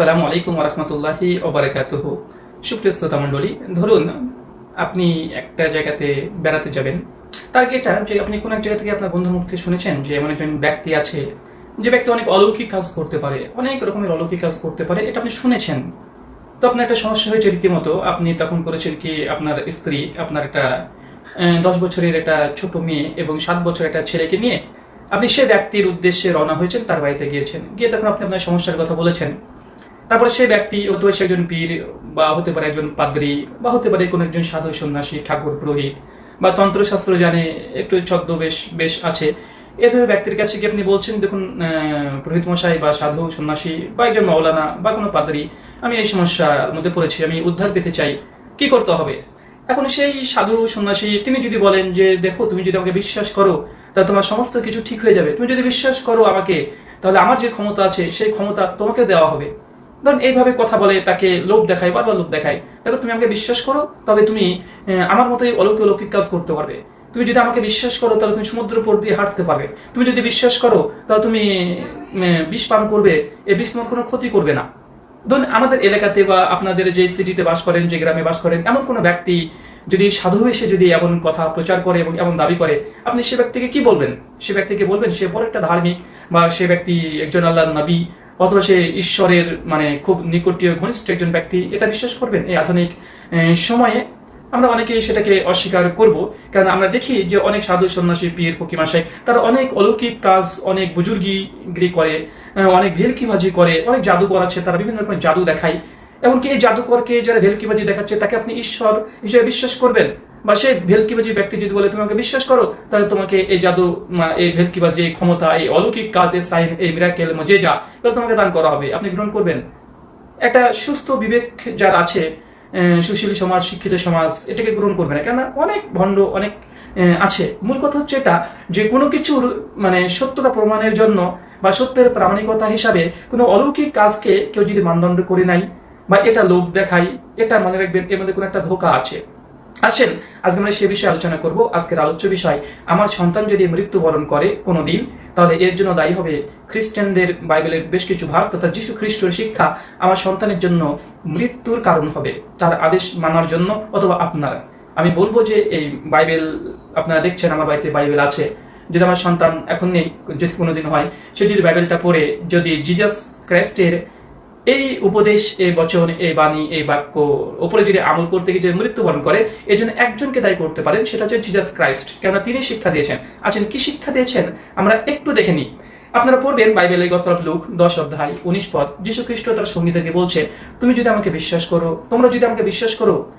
আসসালামু আলাইকুম রহমতুল্লাহি ওবরাকাতুহ সুপ্রিয় শ্রোতা মণ্ডলী, ধরুন আপনি একটা জায়গাতে বেড়াতে যাবেন। তার আগে এটা যে আপনি কোন এক জায়গা থেকে আপনার বন্ধুর মুখ থেকে শুনেছেন যে এমন একজন ব্যক্তি আছে, যে ব্যক্তি অনেক অলৌকিক কাজ করতে পারে, অনেক রকমের অলৌকিক কাজ করতে পারে, এটা আপনি শুনেছেন। তো আপনার একটা সমস্যা হয়েছে রীতিমতো, আপনি তখন করেছেন কি আপনার স্ত্রী, আপনার একটা দশ বছরের একটা ছোট মেয়ে এবং সাত বছরের একটা ছেলেকে নিয়ে আপনি সে ব্যক্তির উদ্দেশ্যে রওনা হয়েছেন, তার বাড়িতে গিয়েছেন। গিয়ে তখন আপনি আপনার সমস্যার কথা বলেছেন। তারপরে সেই ব্যক্তি হতে সে একজন পীর, বা হতে পারে একজন পাদ্রী, বা হতে পারে কোনো একজন সাধু, সন্ন্যাসী, ঠাকুর, পুরোহিত, বা তন্ত্রশাস্ত্র জানে, একটু ছদ্মবেশ, বেশ আছে। এ ধরনের ব্যক্তির কাছে কি আপনি বলছেন, দেখুন পুরোহিত মশাই বা সাধু, সন্ন্যাসী, বা একজন মৌলানা বা কোনো পাদ্রী, আমি এই সমস্যার মধ্যে পড়েছি, আমি উদ্ধার পেতে চাই, কি করতে হবে? এখন সেই সাধু, সন্ন্যাসী, তিনি যদি বলেন যে, দেখো, তুমি যদি আমাকে বিশ্বাস করো, তাহলে তোমার সমস্ত কিছু ঠিক হয়ে যাবে। তুমি যদি বিশ্বাস করো আমাকে, তাহলে আমার যে ক্ষমতা আছে, সেই ক্ষমতা তোমাকে দেওয়া হবে। ধরুন, এইভাবে কথা বলে তাকে লোভ দেখায়, বারবার লোভ দেখায়, দেখো তুমি আমাকে বিশ্বাস করো, তবে তুমি আমার মতোই অলৌকিক অলৌকিক কাজ করতে পারবে। তুমি যদি আমাকে বিশ্বাস করো, তাহলে তুমি সমুদ্র উপর দিয়ে হাঁটতে পারবে। তুমি যদি বিশ্বাস করো, তাহলে তুমি বিষ পান করবে এই বিষ তোমার কোনো ক্ষতি করবে না। ধরুন, আমাদের এলাকাতে বা আপনাদের যে সিটিতে বাস করেন, যে গ্রামে বাস করেন, এমন কোনো ব্যক্তি যদি সাধু এসে যদি এমন কথা প্রচার করে এবং এমন দাবি করে, আপনি সে ব্যক্তিকে কি বলবেন? সে ব্যক্তিকে বলবেন, সে বড় একটা ধার্মিক বা সে ব্যক্তি একজন আল্লাহ নবী অথবা সে ঈশ্বরের মানে খুব নিকটীয় ঘনিষ্ঠ একজন ব্যক্তি এটা বিশ্বাস করবেন। এই আধুনিক সময়ে আমরা অনেকেই সেটাকে অস্বীকার করব। কারণ আমরা দেখি যে অনেক সাধু, সন্ন্যাসী, পীর ফকিমাশাই তারা অনেক অলৌকিক কাজ, অনেক বুজুর্গিগিরি করে অনেক ভেলকিবাজি করে, অনেক জাদুকর আছে, তারা বিভিন্ন রকমের জাদু দেখায়। এমনকি এই জাদুকরকে যারা ভেলকিবাজি দেখাচ্ছে, তাকে আপনি ঈশ্বর হিসেবে বিশ্বাস করবেন। বা সেই ভেলকিবাজি ব্যক্তি যদি বলে তোমাকে বিশ্বাস করো, তাহলে তোমাকে এই জাদু এই ভেলকিবাজি, এই ক্ষমতা, এই অলৌকিক কাজ এই সাইন, এই মিরাকেল যা এগুলো তোমাকে দান করা হবে। আপনি গ্রহণ করবেন। একটা সুস্থ বিবেক যার আছে সুশীল সমাজ, শিক্ষিত সমাজ, এটাকে গ্রহণ করবে না। কেননা অনেক ভণ্ড, অনেক আছে। মূল কথা হচ্ছে এটা যে কোনো কিছুর মানে সত্যতা প্রমাণের জন্য বা সত্যের প্রামাণিকতা হিসাবে কোনো অলৌকিক কাজকে কেউ যদি মানদণ্ড করে নাই বা এটা লোভ দেখাই এটা মনে রাখবেন এর মধ্যে কোনো একটা ধোকা আছে। আসেন, আজকে আমরা সে বিষয়ে আলোচনা করব। আজকের আলোচ্য বিষয়, আমার সন্তান যদি মৃত্যুবরণ করে কোনো দিন তাহলে এর জন্য দায়ী হবে খ্রিস্টানদের বাইবেলের বেশ কিছু ভার্স তথা যীশু খ্রিস্টের শিক্ষা আমার সন্তানের জন্য মৃত্যুর কারণ হবে, তার আদেশ মানার জন্য অথবা আপনারা। আমি বলব যে এই বাইবেল, আপনারা দেখছেন, আমার বাড়িতে বাইবেল আছে। যদি আমার সন্তান এখন নেই, যদি কোনোদিন হয়, সে যদি বাইবেলটা পড়ে, যদি জিজাস ক্রাইস্টের এই উপদেশ, এই বচন, এই বাণী, এই বাক্য উপরে যদি আমল করতে গিয়ে যদি মৃত্যুবরণ করে এই জন্য একজনকে দায়ী করতে পারেন, সেটা হচ্ছে জিজাস ক্রাইস্ট কেননা তিনি শিক্ষা দিয়েছেন। আছেন, কি শিক্ষা দিয়েছেন? আমরা একটু দেখে নিই। আপনারা পড়বেন বাইবেলের গসল অফ লুক দশ অধ্যায়, উনিশ পদ। যীশু খ্রিস্ট তার সঙ্গীদেরকে বলছে, তুমি যদি আমাকে বিশ্বাস করো, তোমরা যদি আমাকে বিশ্বাস করো,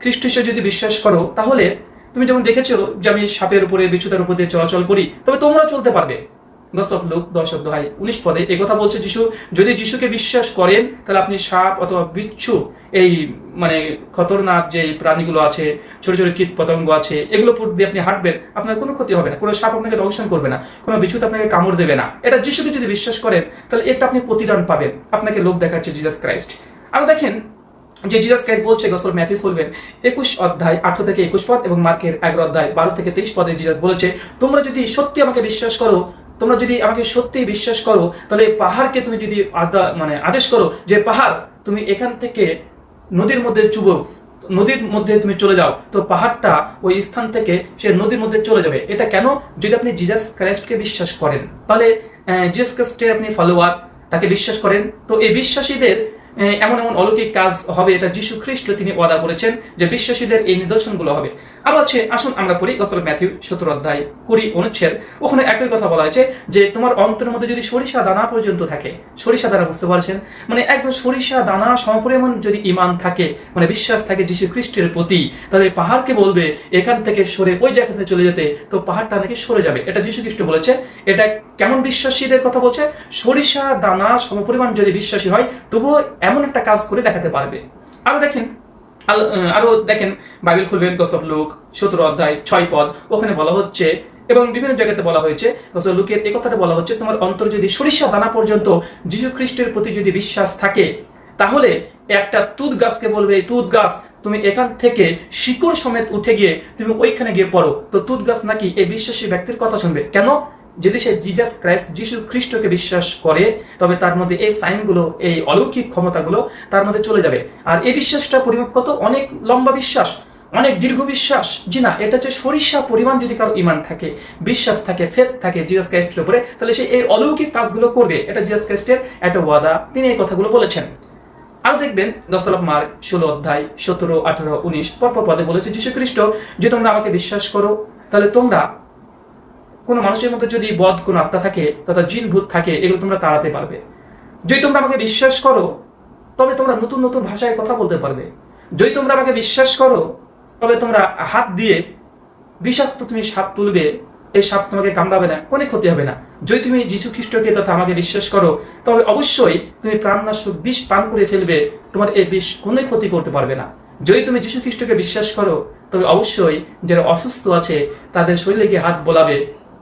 খ্রিস্ট যদি বিশ্বাস করো, তাহলে তুমি যেমন দেখেছ যে আমি সাপের উপরে বিচ্ছুতার উপর চলাচল করি, তবে তোমরা চলতে পারবে। গস্তব লোক দশ অধ্যায় উনিশ পদে কথা বলছে যিশু যদি যিশুকে বিশ্বাস করেন তাহলে আপনি সাপ অথবা বিচ্ছু এই মানে খতরনাক যে প্রাণীগুলো আছে ছোট ছোট কীট পতঙ্গ আছে এগুলো উপর দিয়ে আপনি হাঁটবেন আপনার কোনো ক্ষতি হবে না কোনো সাপ আপনাকে দংশন করবে না কোনো বিচ্ছুত আপনাকে কামড় দেবে না এটা যিশুকে যদি বিশ্বাস করেন তাহলে এটা আপনি প্রতিদান পাবেন আপনাকে লোক দেখাচ্ছে জিজাস ক্রাইস্ট আরও দেখেন যে জিজাস ক্রাইস্ট বলছে গসল ম্যাথিউ খুলবেন একুশ অধ্যায় আঠারো থেকে একুশ পদ এবং মার্কের এগারো অধ্যায় বারো থেকে তেইশ পদে জিজাস বলেছে তোমরা যদি সত্যি আমাকে বিশ্বাস করো তোমরা যদি আমাকে সত্যি বিশ্বাস করো, তাহলে পাহাড়কে তুমি যদি মানে আদেশ করো যে পাহাড়, তুমি এখান থেকে নদীর মধ্যে চুবো, নদীর মধ্যে তুমি চলে যাও, তো পাহাড়টা ওই স্থান থেকে সে নদীর মধ্যে চলে যাবে। এটা কেন? যদি আপনি জিজাস ক্রাইস্টকে বিশ্বাস করেন, তাহলে জিজাস ক্রাইস্টের আপনি ফলোয়ার তাকে বিশ্বাস করেন। তো এই বিশ্বাসীদের এমন এমন অলৌকিক কাজ হবে, এটা যিশু খ্রিস্ট তিনি ওয়াদা করেছেন যে বিশ্বাসীদের এই নিদর্শনগুলো হবে। আর হচ্ছে আসুন আমরা পড়ি গসল ম্যাথিউ, সতেরো অধ্যায় কুড়ি, অনুচ্ছেদ। ওখানে একই কথা বলা হয়েছে যে তোমার অন্তরের মধ্যে যদি সরিষা দানা পর্যন্ত থাকে, সরিষা দানা বুঝতে পারছেন? মানে একদম সরিষা দানা সমপরিমাণ যদি ইমান থাকে মানে বিশ্বাস থাকে যিশু খ্রিস্টের প্রতি, তাহলে পাহাড়কে বলবে, এখান থেকে সরে ওই জায়গাতে চলে যেতে, তো পাহাড়টা নাকি সরে যাবে? এটা যিশু খ্রিস্ট বলেছে। এটা কেমন বিশ্বাসীদের কথা বলছে? সরিষা দানা সমপরিমাণ যদি বিশ্বাসী হয়, তবুও এমন একটা কাজ করে দেখাতে পারবে। আরও দেখেন আরও দেখেন, বাইবেল খুলবেন গসব লোক, সতেরো অধ্যায়, ছয় পদ। ওখানে বলা হচ্ছে, এবং বিভিন্ন জায়গাতে বলা হয়েছে গসব লোকের এই কথাটা বলা হচ্ছে, তোমার অন্তর যদি সরিষা দানা পর্যন্ত যীশু খ্রিস্টের প্রতি যদি বিশ্বাস থাকে, তাহলে একটা তুত গাছকে বলবে এই তুত গাছ, তুমি এখান থেকে শিকড় সমেত উঠে গিয়ে, তুমি ওইখানে গিয়ে পড়ো। তো তুত গাছ নাকি এই বিশ্বাসী ব্যক্তির কথা শুনবে। কেন? যদি সে জিজাস ক্রাইস্ট যিশু খ্রিস্টকে বিশ্বাস করে, তবে তার মধ্যে এই সাইনগুলো, এই অলৌকিক ক্ষমতাগুলো তার মধ্যে চলে যাবে। আর এই বিশ্বাসটা পরিমাপ কত অনেক লম্বা বিশ্বাস, অনেক দীর্ঘ বিশ্বাস। জি না, এটা হচ্ছে সরিষা পরিমাণ যদি কারও ইমান থাকে, বিশ্বাস থাকে ফেদ থাকে জিজাস ক্রাইস্টের উপরে, তাহলে সে এই অলৌকিক কাজগুলো করবে। এটা জিজাস ক্রাইস্টের একটা ওয়াদা, তিনি এই কথাগুলো বলেছেন। আরও দেখবেন দস্তলাভ মার্ক ষোলো অধ্যায় সতেরো, আঠারো, উনিশ, পরপর পদে বলেছে, যীশু খ্রিস্ট যে তোমরা আমাকে বিশ্বাস করো, তাহলে তোমরা কোনো মানুষের মধ্যে যদি বদ কোনো আত্মা থাকে, তথা জিন, ভূত থাকে, এগুলো তোমরা তাড়াতে পারবে। যদি তোমরা আমাকে বিশ্বাস করো, তবে তোমরা নতুন নতুন ভাষায় কথা বলতে পারবে। যদি তোমরা আমাকে বিশ্বাস করো, তবে তোমরা হাত দিয়ে বিষাক্ত তুমি সাপ তুলবে, এই সাপ তোমাকে কামড়াবে না, কোনো ক্ষতি হবে না। যদি তুমি যীশু খ্রিস্টকে তথা আমাকে বিশ্বাস করো, তবে অবশ্যই তুমি প্রাণনাশক বিষ পান করে ফেলবে, তোমার এই বিষ কোনো ক্ষতি করতে পারবে না। যদি তুমি যীশু খ্রিস্টকে বিশ্বাস করো, তবে অবশ্যই যারা অসুস্থ আছে, তাদের শরীরে গিয়ে হাত বোলাবে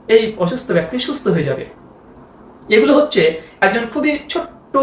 এই অসুস্থ ব্যক্তি সুস্থ হয়ে যাবে। এগুলো হচ্ছে একজন খুবই ছোট্ট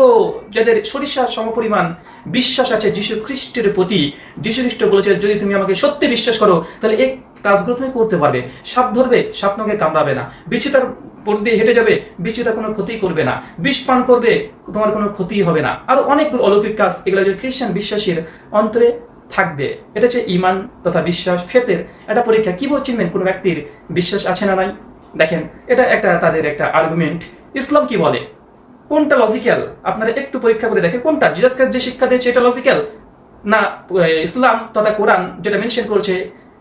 যাদের সরিষা সমপরিমাণ বিশ্বাস আছে যীশু খ্রিস্টের প্রতি। যীশু খ্রিস্ট বলেছে, যদি তুমি আমাকে সত্যি বিশ্বাস করো, তাহলে এই কাজগুলো তুমি করতে পারবে। সাপ ধরবে, সাপ কামড়াবে না। বিচিতার পর দিয়ে হেঁটে যাবে, বিচিতা কোনো ক্ষতি করবে না। বিষ পান করবে, তোমার কোনো ক্ষতি হবে না। আরও অনেকগুলো অলৌকিক কাজ, এগুলো যে খ্রিস্টান বিশ্বাসীর অন্তরে থাকবে। এটা হচ্ছে ইমান তথা বিশ্বাস। ফেতের একটা পরীক্ষা। কি বল চিনবেন কোনো ব্যক্তির বিশ্বাস আছে না নাই? দেখেন, এটা একটা তাদের একটা আর্গুমেন্ট ইসলাম কি বলে? কোনটা লজিক্যাল আপনারা একটু পরীক্ষা করে দেখেন, কোনটা? জিজাস যে শিক্ষা দিয়েছে, এটা লজিক্যাল না ইসলাম তথা কোরআন যেটা মেনশন করছে,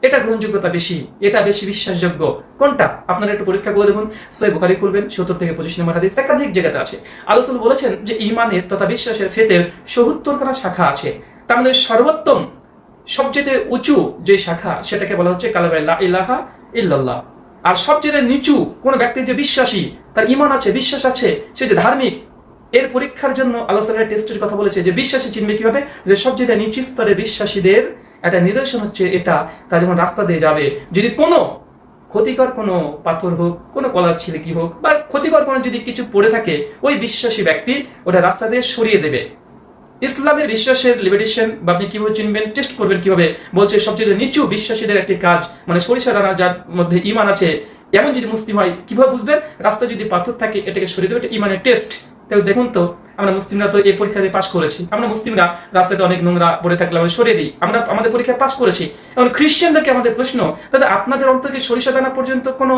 এটা গ্রহণযোগ্যতা বেশি, এটা বেশি বিশ্বাসযোগ্য। কোনটা? আপনারা একটু পরীক্ষা করে দেখুন। সই বুখারি খুলবেন, সত্তর থেকে পঁচিশ নম্বর হাদিস। একাধিক জায়গাতে আছে। আলোচনা বলেছেন যে ইমানের তথা বিশ্বাসের ফেতের সত্তর খানা শাখা আছে। তার মধ্যে সর্বোত্তম, সবচেয়ে উঁচু যে শাখা, সেটাকে বলা হচ্ছে কালাবাইল্লা ইলাহা ইল্লাল্লাহ। আর সবচেয়ে নিচু কোন ব্যক্তি যে বিশ্বাসী, তার ইমান আছে, বিশ্বাস আছে, সে যে ধার্মিক, এর পরীক্ষার জন্য আল্লাহ সাল্লাহ টেস্টের কথা বলেছে যে বিশ্বাসী চিনবে কীভাবে? যে সবচেয়ে নিচু স্তরে বিশ্বাসীদের একটা নিদর্শন হচ্ছে এটা তা যখন রাস্তা দিয়ে যাবে, যদি কোনো ক্ষতিকর কোনো পাথর হোক, কোনো কলার ছিলে কি হোক, বা ক্ষতিকর কোনো যদি কিছু পড়ে থাকে, ওই বিশ্বাসী ব্যক্তি ওটা রাস্তা দিয়ে সরিয়ে দেবে। ইসলামের বিশ্বাসের লিমিটেশন বা আপনি কীভাবে চিনবেন টেস্ট করবেন কীভাবে, বলছে সবচেয়ে নিচু বিশ্বাসীদের একটি কাজ মানে সরিষা রানা যার মধ্যে ইমান আছে, এমন যদি মুসলিম হয়, কীভাবে বুঝবেন? রাস্তায় যদি পাথর থাকে, এটাকে সরিয়ে দেবে ইমানের টেস্ট তাহলে দেখুন তো আমরা মুসলিমরা তো এই পরীক্ষাতে পাশ করেছি। আমরা মুসলিমরা রাস্তাতে অনেক নোংরা পড়ে থাকলে আমরা সরিয়ে দিই। আমরা আমাদের পরীক্ষায় পাশ করেছি। এখন খ্রিস্টানদেরকে আমাদের প্রশ্ন তাহলে আপনাদের অন্তর্কে সরিষা দানা পর্যন্ত কোনো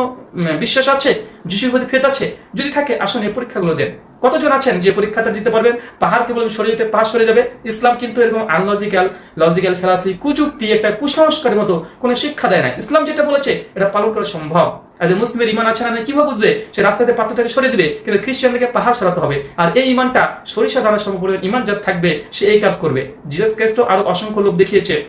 বিশ্বাস আছে? যিশুর প্রতি ফেত আছে? যদি থাকে, আসুন এই পরীক্ষাগুলো দেন। কতজন আছেন যে পরীক্ষাটা দিতে পারবেন? পাহাড়কে বলবেন সরে পাশ সরে যাবে। ইসলাম কিন্তু এরকম আনলজিক্যাল লজিক্যাল ফেলাসি কুযুক্তি একটা কুসংস্কারের মতো কোনো শিক্ষা দেয় না। ইসলাম যেটা বলেছে, এটা পালন করা সম্ভব। আর যে মুসলিমের ইমান আছে না কীভাবে বুঝবে? সে রাস্তাতে পাত্রটাকে সরে দিবে, কিন্তু খ্রিস্টানদেরকে পাহাড় সরাতে হবে। আর এই ইমানটা সরিষা দানা সমপরিমাণ যার থাকবে, সে এই কাজ করবে। জিজাস ক্রাইস্ট আরও অসংখ্য লোক দেখিয়েছে।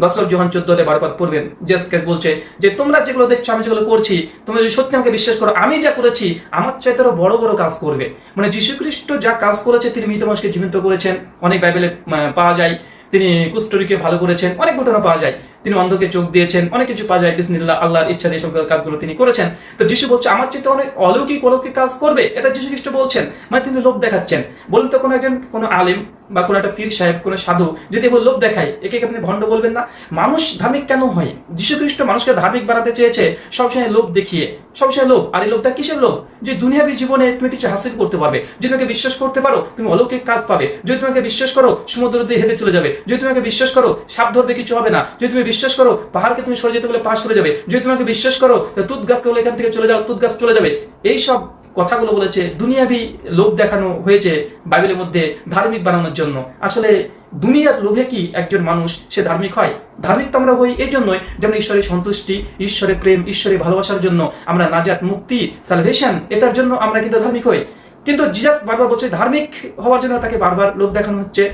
গসলব জোহান চোদ্দ বারবার পড়বেন। জেস কেস বলছে যে, তোমরা যেগুলো দেখছ, আমি যেগুলো করছি, তোমরা যদি সত্যি আমাকে বিশ্বাস করো, আমি যা করেছি, আমার চাইতে আরও বড় বড় কাজ করবে। মানে যীশু খ্রিস্ট যা কাজ করেছে, তিনি মৃত মানুষকে জীবিত করেছেন। অনেক বাইবেলে পাওয়া যায়। তিনি কুষ্ঠরীকে ভালো করেছেন। অনেক ঘটনা পাওয়া যায়। তিনি অন্ধকে চোখ দিয়েছেন, অনেক কিছু পাওয়া যায় বিসমিল্লা আল্লাহর ইচ্ছা দিয়ে সকল কাজগুলো তিনি করেছেন। তো যিশু বলছে, আমার চেয়ে অনেক অলৌকিক অলৌকিক কাজ করবে? এটা যিশু খ্রিস্ট বলছেন। মানে তিনি লোক দেখাচ্ছেন। বলুন তো কোনো একজন, কোনো আলিম বা কোনো একটা পীর সাহেব, কোনো সাধু যদি এবার লোক দেখায়, একে আপনি ভণ্ড বলবেন না। মানুষ ধার্মিক কেন হয়? যীশুখ্রিস্ট মানুষকে ধার্মিক বানাতে চেয়েছে, সবসময় লোক দেখিয়ে। সবসময় লোক আর এই লোকটা কিসের লোক যে দুনিয়াবী জীবনে তুমি কিছু হাসিল করতে পারবে। যদি তোমাকে বিশ্বাস করতে পারো, তুমি অলৌকিক কাজ পাবে। যদি তোমাকে বিশ্বাস করো, সমুদ্র দিয়ে হেঁটে চলে যাবে। যদি তোমাকে বিশ্বাস করো, সাপ ধরবে, কিছু হবে না। যদি তুমি বিশ্বাস করো, পাহাড়কে তুমি সরে যেতে বলে পাহাড় সরে যাবে। যদি তোমাকে বিশ্বাস করো তুত গাছকে বলে এখান থেকে চলে যাও, তুত গাছ চলে যাবে। এই সব কথাগুলো বলেছে দুনিয়াবি লোভ দেখানো হয়েছে বাইবেলের মধ্যে ধার্মিক বানানোর জন্য। আসলে দুনিয়ার লোভে কি একজন মানুষ সে ধার্মিক হয়? ধার্মিক তো আমরা হই এই জন্যই যেমন ঈশ্বরের সন্তুষ্টি, ঈশ্বরের প্রেম, ঈশ্বরের ভালোবাসার জন্য আমরা নাজাত, মুক্তি সালভেশন এটার জন্য আমরা কিন্তু ধার্মিক হই। কিন্তু জিজাস বারবার বলছে, ধার্মিক হওয়ার জন্য তাকে বারবার লোভ দেখানো হচ্ছে।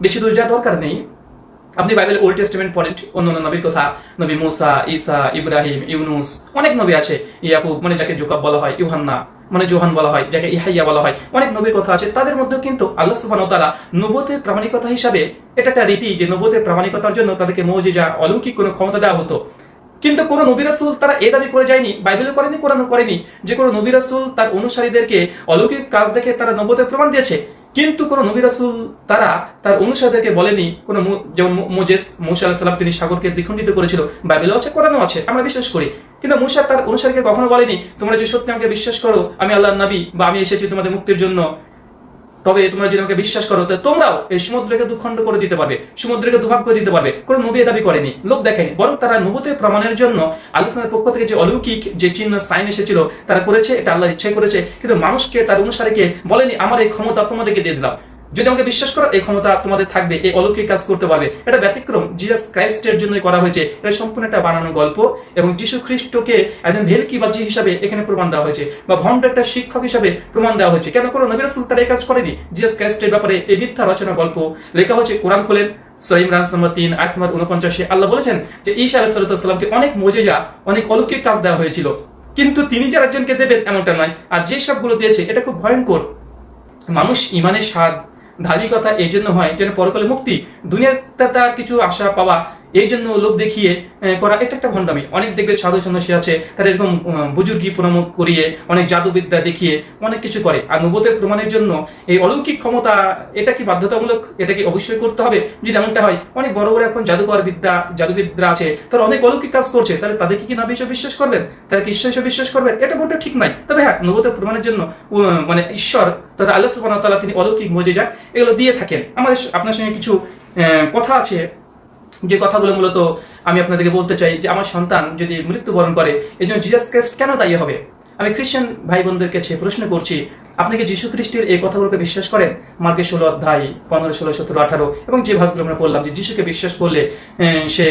বেশি দূর যাওয়ার দরকার নেই। আপনি বাইবেল ওল্ড টেস্টমেন্ট পড়েন অন্য অন্য নবীর কথা, নবী মোসা, ঈসা, ইব্রাহিম, ইউনুস, অনেক নবী আছে, ইয়াকুব মানে যাকে জোকাব বলা হয়, ইউহান্না। মানে জোহান বলা হয়, যাকে ইহাইয়া বলা হয়। অনেক নবীর কথা আছে, তাদের মধ্যে কিন্তু আল্লাহ সুবহানাহু ওয়া তাআলা নবুয়তের প্রামাণিকতা হিসাবে এটা একটা রীতি যে নবুয়তের প্রামাণিকতার জন্য তাদেরকে মৌজিজা, অলৌকিক কোনো ক্ষমতা দেওয়া হতো। কিন্তু কোন নবী রাসূল তারা এই দাবি করে যায়নি বাইবেলে করেনি, কোরআনও করেনি, যে কোনো নবী রাসূল তার অনুসারীদেরকে অলৌকিক কাজ দেখে তারা নবুয়তের প্রমাণ দিয়েছে। কিন্তু কোন নবী রাসূল তারা তার অনুসারীদেরকে বলেনি, কোন যেমন মোজেস মৌসা আলাহিসাল্লাম তিনি সাগরকে দ্বিখণ্ডিত করেছিল, বাইবেলেও আছে, কোরআনও আছে, আমরা বিশ্বাস করি। কিন্তু মুসা তার অনুসারীকে কখনো বলেনি, তোমরা যদি সত্যি আমাকে বিশ্বাস করো, আমি আল্লাহ নবী বা আমি এসেছি তোমাদের মুক্তির জন্য, তবে তোমরা যদি আমাকে বিশ্বাস করো তাহলে তোমরাও এই সমুদ্রকে দুখণ্ড করে দিতে পারবে, সমুদ্রকে দুভাগ করে দিতে পারবে। কোনো নবী দাবি করেনি। লোক দেখেনি, বরং তারা নবুতের প্রমাণের জন্য আলোচনার পক্ষ থেকে যে অলৌকিক যে চিহ্ন সাইন এসেছিল, তারা করেছে, এটা আল্লাহ ইচ্ছাই করেছে, কিন্তু মানুষকে, তার অনুসারীকে বলেনি, আমার এই ক্ষমতা তোমাদেরকে দিয়ে দিলাম। যদি আমাকে বিশ্বাস করো, এই ক্ষমতা তোমাদের থাকবে, এই অলৌকিক কাজ করতে পারবে। এটা ব্যতিক্রম। জিজাস ক্রাইস্টের জন্যই করা হয়েছে। এটা সম্পূর্ণ একটা বানানো গল্প এবং যিশু খ্রিস্টকে একজন ভেলকিবাজি হিসাবে এখানে প্রমাণ দেওয়া হয়েছে বা ভণ্ড একটা শিক্ষক হিসাবে প্রমাণ দেওয়া হয়েছে। কেন কোনো নবী রাসূল এই কাজ করেনি। জিজাস ক্রাইস্টের ব্যাপারে এই মিথ্যা রচনা গল্প লেখা হয়েছে। কোরআন খোলেন সহিম রান তিন নম্বর উনপঞ্চাশে। আল্লাহ বলেছেন যে ঈশা আলাইসাল্লামকে অনেক মজেজা, অনেক অলৌকিক কাজ দেওয়া হয়েছিল। কিন্তু তিনি যে একজনকে দেবেন এমনটা নয়। আর যে সবগুলো দিয়েছে, এটা খুব ভয়ঙ্কর। মানুষ ইমানের স্বাদ ধার্মিকতা এই জন্য হয় যেন পরকালে মুক্তি। দুনিয়াতে তার কিছু আশা পাওয়া এই জন্য লোক দেখিয়ে করা এটা একটা ভণ্ডামি। অনেক দেখবে সাধু সন্ন্যাসী আছে, তারা এরকম বুজুর্গি প্রণাম করিয়ে, অনেক জাদুবিদ্যা দেখিয়ে, অনেক কিছু করে। আর নবতের প্রমাণের জন্য এই অলৌকিক ক্ষমতা, এটা কি বাধ্যতামূলক? এটা কি অবশ্যই করতে হবে? যদি এমনটা হয়, অনেক বড় বড় এখন জাদুকর বিদ্যা, জাদুবিদ্যা আছে, তারা অনেক অলৌকিক কাজ করছে, তাহলে তাদেরকে কি না বিষয় বিশ্বাস করবেন? তারা কি ঈশ্বর হিসেবে বিশ্বাস করবেন? এটা মোটেও ঠিক নাই তবে হ্যাঁ নবতের প্রমাণের জন্য মানে ঈশ্বর তথা আল্লাহ তাআলা তিনি অলৌকিক মজেজা এগুলো দিয়ে থাকেন। আমাদের আপনার সঙ্গে কিছু কথা আছে যে কথাগুলো মূলত আমি আপনাদেরকে বলতে চাই যে আমার সন্তান যদি মৃত্যুবরণ করে এই জন্য জিজাস ক্রাইস্ট কেন দায়ী হবে? আমি খ্রিস্টান ভাই বোনদের কাছে প্রশ্ন করছি, আপনি কি যীশু খ্রিস্টের এই কথাগুলোকে বিশ্বাস করেন? মার্কে ষোলো অধ্যায় পনেরো, ষোলো, সতেরো, আঠারো এবং যে ভাষগুলো আমরা বললাম যে যিশুকে বিশ্বাস করলে সে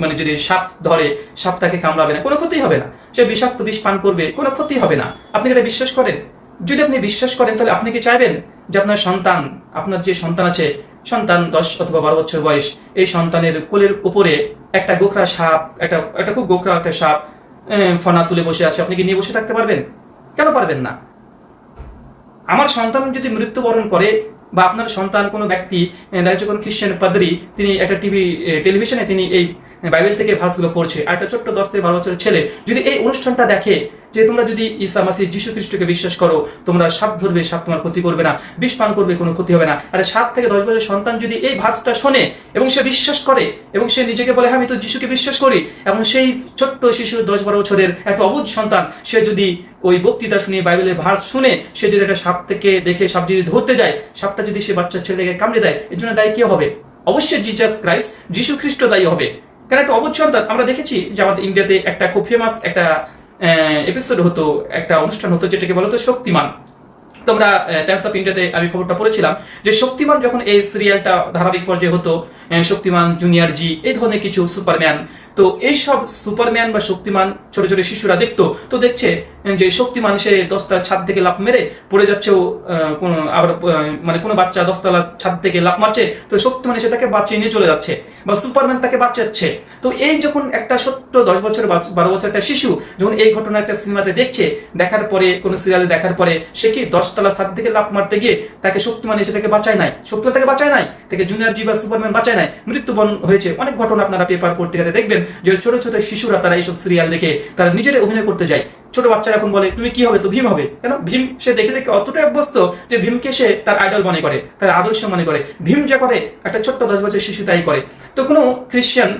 মানে যদি সাপ ধরে, সাপ তাকে কামড়াবে না, কোনো ক্ষতি হবে না। সে বিষাক্ত বিষ পান করবে, কোনো ক্ষতি হবে না। আপনি এটা বিশ্বাস করেন? যদি আপনি বিশ্বাস করেন, তাহলে আপনি কি চাইবেন যে আপনার সন্তান, আপনার যে সন্তান আছে সন্তান দশ অথবা বারো বছর বয়স, এই সন্তানের কোলের উপরে একটা গোখরা সাপ, একটা একটা খুব গোখরা একটা সাপ ফনা তুলে বসে আছে। আপনি কি নিয়ে বসে থাকতে পারবেন? কেন পারবেন না? আমার সন্তান যদি মৃত্যুবরণ করে বা আপনার সন্তান কোনো ব্যক্তি দেখা যাচ্ছে কোনো খ্রিস্টান পাদ্রী, তিনি একটা টিভি টেলিভিশনে তিনি এই বাইবেল থেকে ভাষগুলো পড়ছে। আর একটা ছোট্ট দশ থেকে বারো বছরের ছেলে যদি এই অনুষ্ঠানটা দেখে যে তোমরা যদি ঈসা মাসি যীশু খ্রিস্টকে বিশ্বাস করো, তোমরা সাপ ধরবে, সাপ তোমার ক্ষতি করবে না, বিষ পান করবে, কোনো ক্ষতি হবে না। আর সাত থেকে দশ বছরের সন্তান যদি এই ভাষটা শোনে এবং সে বিশ্বাস করে এবং সে নিজেকে বলে হ্যাঁ আমি তো যিশুকে বিশ্বাস করি। এবং সেই ছোট্ট শিশু দশ বারো বছরের একটা অবুধ সন্তান, সে যদি ওই বক্তৃতা শুনে, বাইবেলের ভার্স শুনে, সে যদি একটা সাপ থেকে দেখে, সাপ যদি ধরতে যায়, সাপটা যদি সে বাচ্চা ছেলেকে কামড়ে দেয়, এর জন্য দায়ী কে হবে? অবশ্যই জিজাস ক্রাইস্ট যিশু খ্রিস্ট দায়ী হবে। কারণ একটা সন্তান আমরা দেখেছি যে আমাদের ইন্ডিয়াতে একটা খুব ফেমাস একটা এপিসোড হতো, একটা অনুষ্ঠান হতো, যেটাকে বলতো শক্তিমান। তোমরা টাইমস অফ ইন্ডিয়াতে আমি খবরটা পড়েছিলাম যে শক্তিমান যখন এই সিরিয়ালটা ধারাবাহিক পর্যায়ে হতো শক্তিমান জুনিয়র জি এই ধরনের কিছু সুপারম্যান তো এইসব সুপারম্যান বা শক্তিমান ছোট ছোট শিশুরা দেখতো, তো দেখছে যে শক্তিমান সে দশটা ছাদ থেকে লাফ মেরে পড়ে যাচ্ছে ও কোনো আবার মানে কোনো বাচ্চা দশতলা ছাদ থেকে লাফ মারছে, তো শক্তিমান এসে তাকে বাঁচিয়ে নিয়ে চলে যাচ্ছে বা সুপারম্যান তাকে বাঁচাচ্ছে। তো এই যখন একটা ছোট্ট দশ বছর বারো বছর একটা শিশু যখন এই ঘটনা একটা সিনেমাতে দেখছে, দেখার পরে, কোনো সিরিয়ালে দেখার পরে, সে কি দশতলা ছাদ থেকে লাফ মারতে গিয়ে তাকে শক্তিমান এসে তাকে বাঁচায় নাই? শক্তিমান তাকে বাঁচায় নাই? তাকে জুনিয়র জি বা সুপারম্যান বাঁচায় নাই? মৃত্যুবরণ হয়েছে। অনেক ঘটনা আপনারা পেপার পত্রিকাতে দেখবেন। যে ছোট ছোট শিশুরা তারা এইসব সিরিয়াল দেখে তারা নিজেরাই অভিনয় করতে যায়। ছোট বাচ্চারা এখন বলে, তুমি কি হবে? তো ভীম হবে। কেন? ভীম সে দেখে দেখে অতটা অভ্যস্ত যে ভীমকে সে তার আইডল মনে করে, তার আদর্শ মনে করে। ভীম যা করে, একটা ছোট্ট দশ বছর শিশু তাই করে। তো কোনো খ্রিস্টান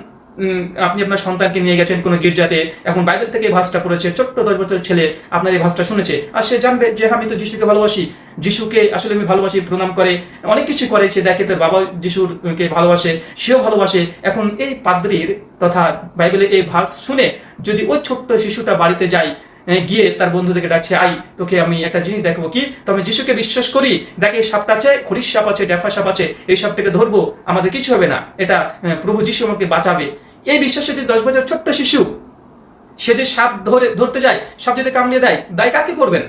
আপনি আপনার সন্তানকে নিয়ে গেছেন কোনো গির্জাতে এখন বাইবেল থেকে ভাষটা পড়েছে ছোট্ট দশ বছরের ছেলে আপনার এই ভাষটা শুনেছে আর সে জানবে যে হ্যাঁ, আমি তো যিশুকে ভালোবাসি যিশুকে আসলে আমি ভালোবাসি প্রণাম করে অনেক কিছু করে সে দেখে তার বাবা যিশুকে ভালোবাসে সেও ভালোবাসে এখন এই পাদ্রির তথা বাইবেলের এই ভাষ শুনে যদি ওই ছোট্ট শিশুটা বাড়িতে যায় গিয়ে তার বন্ধুদেরকে ডাকছে, আই, তোকে আমি একটা জিনিস দেখব, কি? তবে যিশুকে বিশ্বাস করি, দেখে সাপটা আছে খরিশ সাপ আছে, ড্যাফা সাপ আছে, এই সাপটাকে ধরবো, আমাদের কিছু হবে না। এটা প্রভু যিশু আমাকে বাঁচাবে। এই বিশ্বাসে যদি দশ বছর ছোট্ট শিশু, সে যে সাপ ধরে, ধরতে যায়, সাপ যদি কামড়িয়ে দেয়, দায় কাকে করবেন?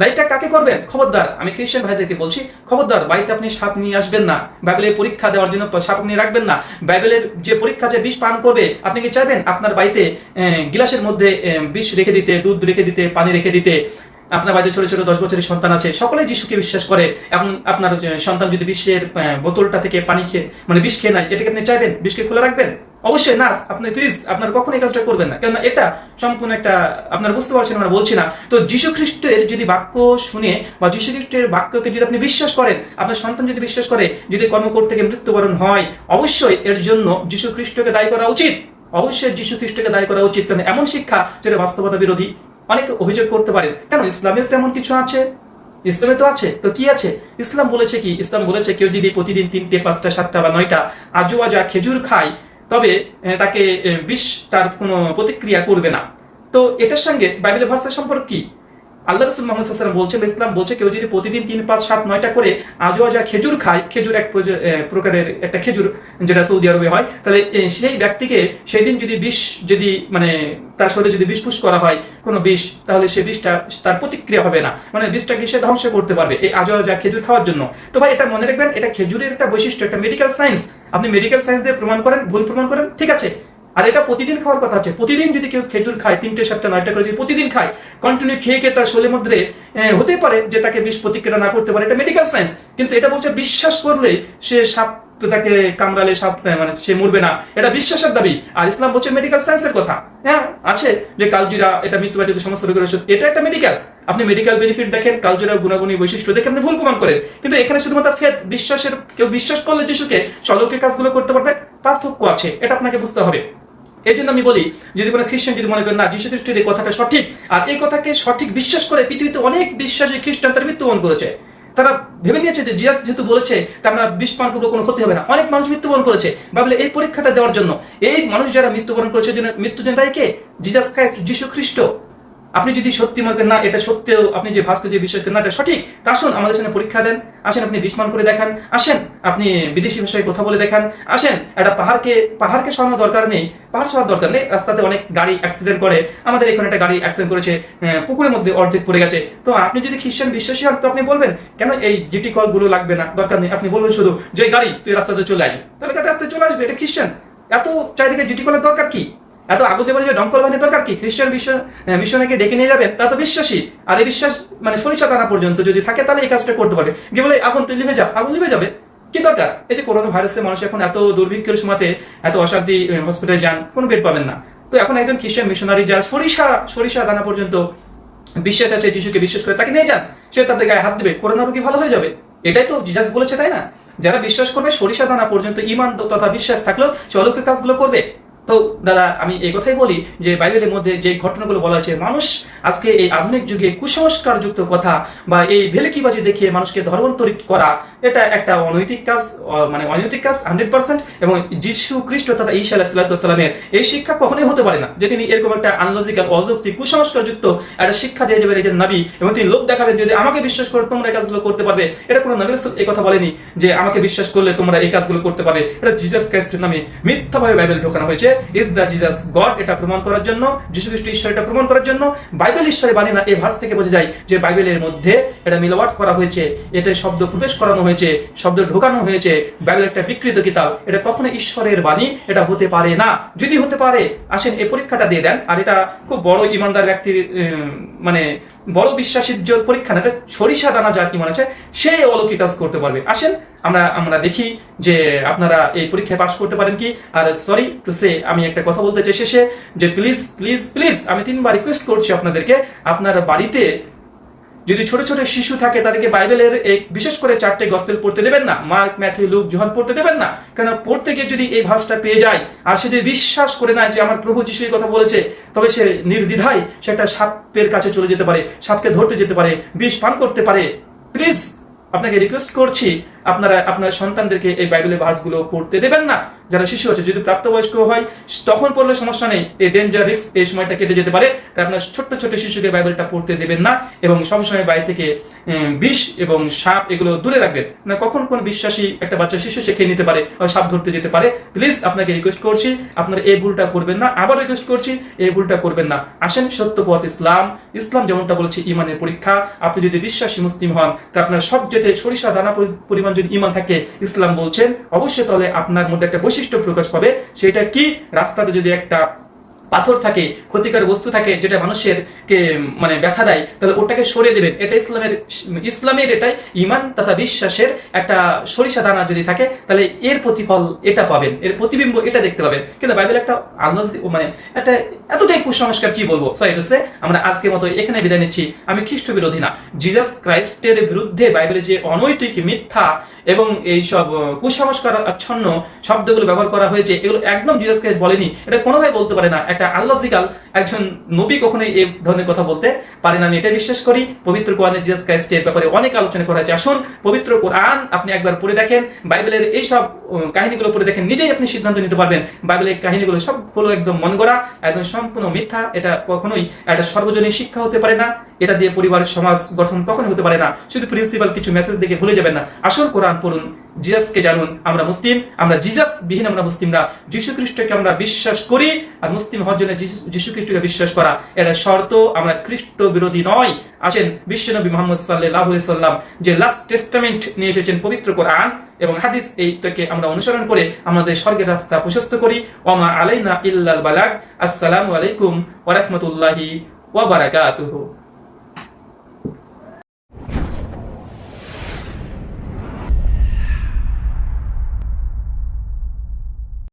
দায়িত্বটা কাকে করবেন? খবরদার, আমি খ্রিস্টান ভাইদেরকে বলছি, খবরদার, বাড়িতে আপনি সাপ নিয়ে আসবেন না, বাইবেলের পরীক্ষা দেওয়ার জন্য সাপ নিয়ে রাখবেন না। বাইবেলের যে পরীক্ষা যে বিষ পান করবে, আপনি কি চাইবেন? আপনার বাড়িতে গিলাসের মধ্যে বিষ রেখে দিতে, দুধ রেখে দিতে, পানি রেখে দিতে, আপনার বাড়িতে ছোট ছোট দশ বছরের সন্তান আছে, সকলেই যিশুকে বিশ্বাস করে, এবং আপনার সন্তান যদি বিশ্বের বোতলটা থেকে পানি খেয়ে মানে বিষ খেয়ে নেয়, এটাকে আপনি চাইবেন? বিষকে খুলে রাখবেন? অবশ্যই না আপনি প্লিজ আপনার কখনো এই কাজটা করবেন না। কেননা এটা সম্পূর্ণ একটা, আপনারা বুঝতে পারছেন আমরা বলছি না। তো যীশু খ্রিস্টের যদি বাক্য শুনে, বা যীশু খ্রিস্টের বাক্যকে যদি আপনি বিশ্বাস করেন, আপনার সন্তান যদি বিশ্বাস করে, যদি কর্মকর থেকে মৃত্যুবরণ হয়, অবশ্যই এর জন্য যীশু খ্রিস্টকে দায়ী করা উচিত। অবশ্যই যীশু খ্রিস্টকে দায়ী করা উচিত। কেন এমন শিক্ষা যেটা বাস্তবতা বিরোধী অনেকে অভিযোগ করতে পারেন। কেন ইসলামের তেমন কিছু আছে? ইসলামে তো আছে। তো কি আছে? ইসলাম বলেছে কি? ইসলাম বলেছে কেউ যদি প্রতিদিন তিনটে, পাঁচটা, সাতটা বা নয়টা আজু আজা খেজুর খায় তবে তাকে বিষ তার কোনো প্রতিক্রিয়া করবে না। তো এটার সঙ্গে বাইবেলের ভরসা সম্পর্ক কি? আল্লাহ রসুল মোহাম্মদ সাল্লাম বলছেন, ইসলাম বলছে কেউ যদি প্রতিদিন তিন, পাঁচ, সাত, নয়টা করে আজো আজা খেজুর খায়, খেজুর এক প্রকারের একটা খেজুর যেটা সৌদি আরবে হয়, তাহলে সেই ব্যক্তিকে সেই দিন যদি বিষ, যদি মানে তার শরীরে যদি বিষ পুষ করা হয়, কোনো বিষ, তাহলে সে বিষটা তার প্রতিক্রিয়া হবে না। মানে বিষটাকে সে ধ্বংস করতে পারবে এই আজো আজা খেজুর খাওয়ার জন্য। তো ভাই, এটা মনে রাখবেন, এটা খেজুরের একটা বৈশিষ্ট্য, একটা মেডিকেল সায়েন্স আপনি মেডিকেল সায়েন্স দিয়ে প্রমাণ করেন, ভুল প্রমাণ করেন, ঠিক আছে। আর এটা প্রতিদিন খাওয়ার কথা আছে। প্রতিদিন যদি কেউ খেজুর খায়, তিনটে, সাতটা, নয়টা করে যদি প্রতিদিন খায় কন্টিনিউ খেয়ে খেয়ে তার শরীরের মধ্যে হতে পারে যে তাকে বিষ প্রতিক্রিয়া না করতে পারে। এটা মেডিকেল সায়েন্স কিন্তু এটা বলছে বিশ্বাস করলে সে সাপ তাকে কামড়ালে সাপ মানে সে মরবে না। এটা বিশ্বাসের দাবি। আর ইসলাম বলছে মেডিকেল সায়েন্সের কথা। হ্যাঁ আছে যে কালজিরা, এটা মৃত্যুবাহিত সমস্ত রোগের ওষুধ। এটা একটা মেডিকেল আপনি মেডিকেল বেনিফিট দেখেন, কালজিরা গুণাগুণী বৈশিষ্ট্য দেখে আপনি ভুল প্রমাণ করেন। কিন্তু এখানে শুধুমাত্র ফেদ, বিশ্বাসের, কেউ বিশ্বাস করলে যিশুকে চলকের কাজগুলো করতে পারবে, পার্থক্য আছে। এটা আপনাকে বুঝতে হবে। এই জন্য আমি বলি, যদি কোনো খ্রিস্টান যদি মনে করেন, না যীশু খ্রিস্টের এই কথাটা সঠিক, আর এই কথাকে সঠিক বিশ্বাস করে পৃথিবীতে অনেক বিশ্বাসী খ্রিস্টান তার মৃত্যুবরণ করেছে। তারা ভেবে নিয়েছে যে জিয়াস যেহেতু বলেছে তা আমরা বিষ করব, কোনো ক্ষতি হবে না। অনেক মানুষ মৃত্যুবরণ করেছে। ভাবলে এই পরীক্ষাটা দেওয়ার জন্য, এই মানুষ যারা মৃত্যুবরণ করেছে মৃত্যু জন্য কে? জিজাস ক্রাইস্ট যীশু খ্রিস্ট আপনি যদি সত্যি মনে করেন, না, এটা সত্যিও আপনি যে ভাস্কর যে বিশ্বাস করেন না এটা সঠিক আসুন আমাদের সামনে পরীক্ষা দেন। আসেন, আপনি বিস্মান করে দেখান। আসেন, আপনি বিদেশি ভাষায় কথা বলে দেখান। আসেন, একটা পাহাড়কে পাহাড়কে সরানোর দরকার নেই। পাহাড় সরার দরকার নেই। রাস্তাতে অনেক গাড়ি অ্যাক্সিডেন্ট করে। আমাদের এখানে একটা গাড়ি অ্যাক্সিডেন্ট করেছে পুকুরের মধ্যে অর্ধেক পড়ে গেছে। তো আপনি যদি খ্রিস্টান বিশ্বাসী হন, তো আপনি বলবেন, কেন এই জিটি কলগুলো লাগবে না? দরকার নেই। আপনি বলবেন শুধু, যে গাড়ি, তুই রাস্তাতে চলে আয়। তাহলে রাস্তায় চলে আসবে, এটা খ্রিস্টান। এত চারিদিকে জিটি কলের দরকার কি? এত আগুন দেবার যে ডঙ্কল বাহিনীর দরকার কি? খ্রিস্টান বিশ্ব ডেকে নিয়ে যাবেন, তা তো বিশ্বাসী। আর এই বিশ্বাস মানে সরিষা টানা পর্যন্ত যদি থাকে, তাহলে এই কাজটা করতে পারবে। গিয়ে বলে, আগুন তুই লিভে যা, আগুন লিভে যাবে। কি দরকার? এই যে করোনা ভাইরাসে মানুষ এখন এত দুর্ভিক্ষের সময়তে এত অশান্তি হসপিটালে যান, কোনো বেড পাবেন না। তো এখন একজন খ্রিস্টান মিশনারি যারা সরিষা সরিষা দানা পর্যন্ত বিশ্বাস আছে, যিশুকে বিশ্বাস করে, তাকে নিয়ে যান। সে তাদের গায়ে হাত দেবে। করোনা রোগী ভালো হয়ে যাবে। এটাই তো জিজাস বলেছে, তাই না? যারা বিশ্বাস করবে, সরিষা দানা পর্যন্ত ইমান তথা বিশ্বাস থাকলেও সে অলৌকিক কাজগুলো করবে। তো দাদা, আমি এই কথাই বলি যে বাইবেলের মধ্যে যে ঘটনাগুলো বলা আছে, মানুষ আজকে এই আধুনিক যুগে কুসংস্কার যুক্ত কথা বা এই ভেলকিবাজি দেখিয়ে মানুষকে ধর্মান্তরিত করা এটা একটা অনৈতিক কাজ মানে অনৈতিক কাজ, হান্ড্রেড পার্সেন্ট, এবং যিশু খ্রিস্ট তথা ঈশা আলাহিসাল্লামের এই শিক্ষা কখনোই হতে পারে না। যে তিনি এরকম একটা আনলজিক্যাল অযৌক্তিক কুসংস্কার যুক্ত একটা শিক্ষা দিয়ে যাবেন এই যে নবী, এবং তিনি লোক দেখাবেন যদি আমাকে বিশ্বাস করে তোমরা এই কাজগুলো করতে পারবে। এটা কোনো নবী রাসূল এই কথা বলেনি যে আমাকে বিশ্বাস করলে তোমরা এই কাজগুলো করতে পারবে। এটা জিজাস ক্রাইস্টের নামে মিথ্যাভাবে বাইবেল ঢোকানো হয়েছে। ইজ দ্য জিজাস গড এটা প্রমাণ করার জন্য, যীশু খ্রিস্ট ঈশ্বর এটা প্রমাণ করার জন্য। বাইবেল ঈশ্বরের বাণী না, এই ভার্স থেকে বোঝা যায় যে বাইবেলের মধ্যে এটা মিলাওয়াট করা হয়েছে। এটা শব্দ প্রবেশ করানো হয়েছে, শব্দ ঢোকানো হয়েছে বাইবেল একটা বিকৃত কিতাব। এটা কখনো ঈশ্বরের বাণী, এটা হতে পারে না। যদি হতে পারে, আসেন এই পরীক্ষাটা দিয়ে দেন। আর এটা খুব বড় ইমানদার ব্যক্তির মানে বড় বিশ্বাসীর যে পরীক্ষা না সরিষা দানা যার ইমান আছে সে অলৌকিক কাজ করতে পারবে। আসেন, আমরা আমরা দেখি যে আপনারা এই পরীক্ষায় পাশ করতে পারেন কি? আর সরি টু সে আমি একটা কথা বলতে চাই শেষে, যে প্লিজ প্লিজ প্লিজ আমি তিনবার রিকোয়েস্ট করছি আপনাদেরকে, আপনার বাড়িতে যদি ছোট ছোট শিশু থাকে, তাদেরকে বাইবেলের এই বিশেষ করে চারটে গসপেল পড়তে দেবেন না। মার্ক, ম্যাথিউ, লুক, জোহান পড়তে দেবেন না। কেন পড়তে গিয়ে যদি এই ভাষটা পেয়ে যায়, আর সে যদি বিশ্বাস করে না যে আমার প্রভু যিশু কথা বলেছে, তবে সে নির্দ্বিধায় সে একটা সাপের কাছে চলে যেতে পারে, সাপকে ধরতে যেতে পারে, বিষ পান করতে পারে। প্লিজ, আপনাকে রিকোয়েস্ট করছি আপনারা, আপনার সন্তানদেরকে এই বাইবেলের ভার্সগুলো পড়তে দেবেন না। যারা শিশু আছে, যদি প্রাপ্তবয়স্ক হয়, তখন পড়লে সমস্যা নেই। এই ডেঞ্জার রিস্ক এই সময়টা কেটে যেতে পারে। তাই আপনার ছোট্ট ছোট্ট শিশুকে বাইবেলটা পড়তে দেবেন না এবং সবসময় বাড়ি থেকে বিষ এবং সাপ এগুলো দূরে রাখবেন। না, কখন কোন বিশ্বাসী একটা বাচ্চা শিশু সে খেয়ে নিতে পারে বা সাপ ধরতে যেতে পারে প্লিজ আপনাকে রিকোয়েস্ট করছি, আপনারা এই ভুলটা করবেন না। আবার রিকোয়েস্ট করছি, এই ভুলটা করবেন না। আসেন, সত্য পথ ইসলাম। ইসলাম যেমনটা বলেছে, ইমানের পরীক্ষা। আপনি যদি বিশ্বাসী মুসলিম হন, তা আপনার সব যেতে সরিষা দানা পরিমাণ যদি ইমান থাকে, ইসলাম বলছেন, অবশ্যই তাহলে আপনার মধ্যে একটা বৈশিষ্ট্য প্রকাশ পাবে। সেটা কি? রাস্তাতে যদি একটা পাথর থাকে, ক্ষতিকর বস্তু থাকে, যেটা মানুষের কে মানে ব্যথা দেয়, তাহলে ওটাকে সরিয়ে দেবেন। এটা ইসলামের ইসলামের এটাই ইমান তথা বিশ্বাসের একটা সরিষা দানা যদি থাকে, তাহলে এর প্রতিফল এটা পাবেন। এর প্রতিবিম্ব এটা দেখতে পাবেন। কিন্তু বাইবেল একটা আন্দাজ মানে একটা এতটাই কুসংস্কার, কি বলব? সরি, হচ্ছে আমরা আজকের মতো এখানে বিদায় নিচ্ছি। আমি খ্রিস্ট বিরোধী না। জিজাস ক্রাইস্টের বিরুদ্ধে বাইবেলের যে অনৈতিক মিথ্যা এবং এই সব কুসংস্কার আচ্ছন্ন শব্দগুলো ব্যবহার করা হয়েছে, এগুলো একদম জিজাস ক্রাইস্ট বলেনি। এটা কোনোভাবে বলতে পারে না। একটা আল্লাজিকাল একজন নবী কখনোই এই ধরনের কথা বলতে পারে না। আমি এটা বিশ্বাস করি, পবিত্র কোরআনের জিজাস ক্রাইস্টের ব্যাপারে অনেক আলোচনা করা হয়েছে। আসুন, পবিত্র কোরআন আপনি একবার পড়ে দেখেন। বাইবেলের এই সব কাহিনীগুলো পড়ে দেখেন। নিজেই আপনি সিদ্ধান্ত নিতে পারবেন। বাইবেলের কাহিনীগুলো সবগুলো একদম মন গড়া একদম সম্পূর্ণ মিথ্যা। এটা কখনোই একটা সর্বজনীন শিক্ষা হতে পারে না। এটা দিয়ে পরিবার, সমাজ গঠন কখনো হতে পারে না। শুধু প্রিন্সিপাল কিছু মেসেজ দেখে ভুলে যাবেন না। আসল কোরআন পড়ুন, জিজাসকে জানুন, আমরা মুসলিম, আমরা জিজাস বিহীন আমরা মুসলিমরা। যীশু খ্রিস্টকে আমরা বিশ্বাস করি, আর মুসলিম হওয়ার জন্য যীশু- খ্রিস্টকে বিশ্বাস করা। এটা শর্ত, আমরা খ্রিস্ট বিরোধী নয়। আসেন বিশ্বনবী মোহাম্মদ সাল্লাহ সাল্লাম যে লাস্ট টেস্টামেন্ট নিয়ে এসেছেন পবিত্র কোরআন এবং হাদিস এইটাকে আমরা অনুসরণ করে আমাদের স্বর্গের রাস্তা প্রশস্ত করি। ওমা আলাইনা ইল্লাল বালাগ। আসসালামু আলাইকুম ওয়া রাহমাতুল্লাহি ওয়া বারাকাতুহু।